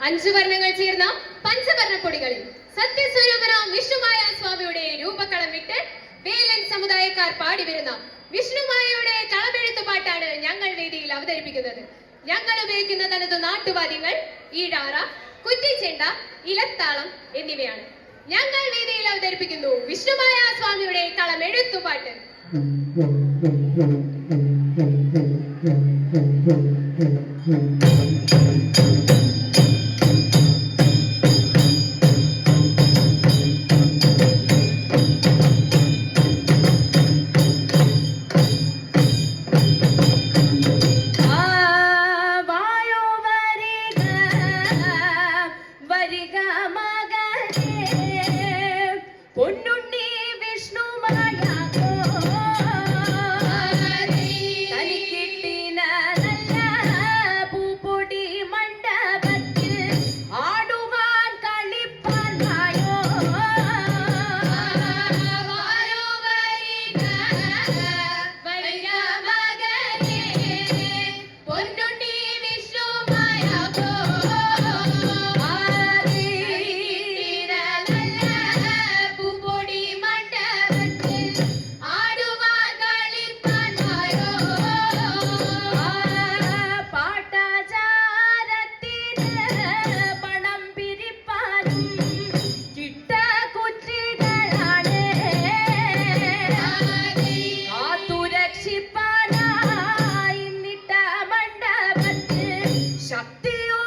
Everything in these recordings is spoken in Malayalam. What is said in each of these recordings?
അഞ്ചു വർണങ്ങൾ ചേർന്ന പഞ്ചവർണ പൊടികളിൽ സത്യസ്വരൂപനാം വിഷ്ണുമായ സ്വാമിയുടെ രൂപക്കളം വിട്ട് വേലൻ സമുദായക്കാർ പാടി വരുന്ന വിഷ്ണുമായയുടെ കളമെഴുത്തു പാട്ടാണ് ഞങ്ങൾ വേദിയിൽ അവതരിപ്പിക്കുന്നത് ഞങ്ങൾ ഉപയോഗിക്കുന്ന തനത് നാട്ടുവാദ്യങ്ങൾ ഈടാറ കുറ്റിച്ചെണ്ട ഇലത്താളം എന്നിവയാണ് ഞങ്ങൾ വേദിയിൽ അവതരിപ്പിക്കുന്നു വിഷ്ണുമായ സ്വാമിയുടെ കളമെഴുത്തുപാട്ട് you. மிக மகளே பொண்ணு ശക്തിയോ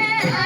Yeah.